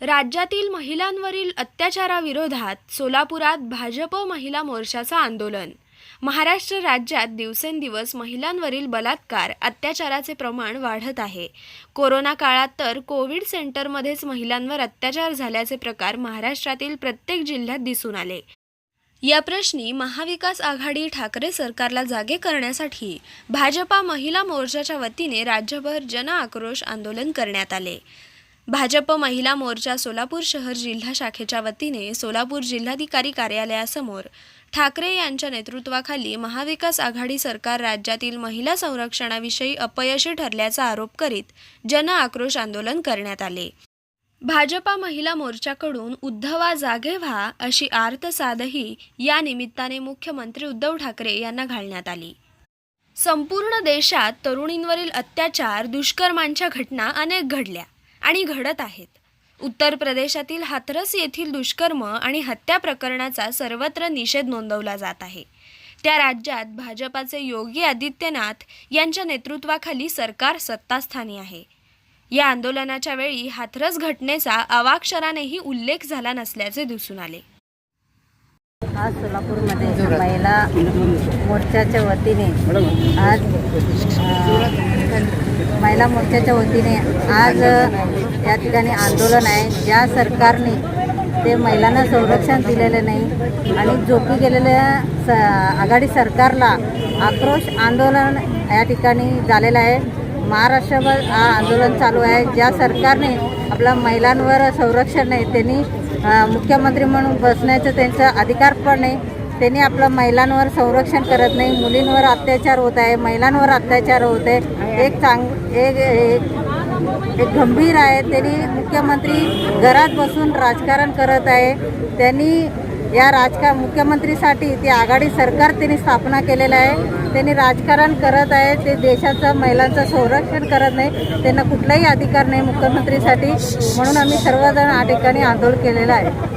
राज्यातील महिलांवरील अत्याचाराविरोधात सोलापुरात भाजप महिला मोर्चाचं आंदोलन. महाराष्ट्र राज्यात दिवसेंदिवस महिलांवरील बलात्कार अत्याचाराचे प्रमाण वाढत आहे. कोरोना काळात तर कोविड सेंटरमध्येच महिलांवर अत्याचार झाल्याचे प्रकार महाराष्ट्रातील प्रत्येक जिल्ह्यात दिसून आले. या प्रश्नी महाविकास आघाडी ठाकरे सरकारला जागे करण्यासाठी भाजपा महिला मोर्चाच्या वतीने राज्यभर जन आक्रोश आंदोलन करण्यात आले. भाजप महिला मोर्चा सोलापूर शहर जिल्हा शाखेच्या वतीने सोलापूर जिल्हाधिकारी कार्यालयासमोर ठाकरे यांच्या नेतृत्वाखाली महाविकास आघाडी सरकार राज्यातील महिला संरक्षणाविषयी अपयशी ठरल्याचा आरोप करीत जन आक्रोश आंदोलन करण्यात आले. भाजपा महिला मोर्चाकडून उद्धवा जागे व्हा अशी आर्तसादही या निमित्ताने मुख्यमंत्री उद्धव ठाकरे यांना घालण्यात आली. संपूर्ण देशात तरुणींवरील अत्याचार दुष्कर्मांच्या घटना अनेक घडल्या. आणि घडत आहेत. उत्तर प्रदेशातील हाथरस येथील दुष्कर्म आणि हत्या प्रकरणाचा सर्वत्र निषेध नोंदवला जात आहे. त्या राज्यात भाजपाचे योगी आदित्यनाथ यांच्या नेतृत्वाखाली सरकार सत्तास्थानी आहे. या आंदोलनाच्या वेळी हाथरस घटनेचा अवाक्षरानेही उल्लेख झाला नसल्याचे दिसून आले. आज सोलापूरमध्ये महिला मोर्चाच्या वतीने आज महिला मोर्चाच्या वतीने आज या ठिकाणी आंदोलन आहे. ज्या सरकारने ते महिलांना संरक्षण दिलेलं नाही आणि झोपी गेलेल्या स आघाडी सरकारला आक्रोश आंदोलन या ठिकाणी झालेलं आहे. महाराष्ट्रभर हा आंदोलन चालू आहे. ज्या सरकारने आपल्या महिलांवर संरक्षण नाही त्यांनी मुख्यमंत्री म्हणून बसण्याचं त्यांचा अधिकार पण नाही त्यांनी आपल्या महिलांवर संरक्षण करत नाही मुलींवर अत्याचार होत आहे महिलांवर अत्याचार होत आहे. एक चांग एक एक एक गंभीर आहे. त्यांनी मुख्यमंत्री घरात बसून राजकारण करत आहे. त्यांनी या राजकार मुख्यमंत्रीसाठी ते आघाडी सरकार त्यांनी स्थापना केलेलं आहे. त्यांनी राजकारण करत आहे. ते देशाचं महिलांचं संरक्षण करत नाही. त्यांना कुठलाही अधिकार नाही मुख्यमंत्रीसाठी. म्हणून आम्ही सर्वजण या ठिकाणी आंदोलन केलेलं आहे.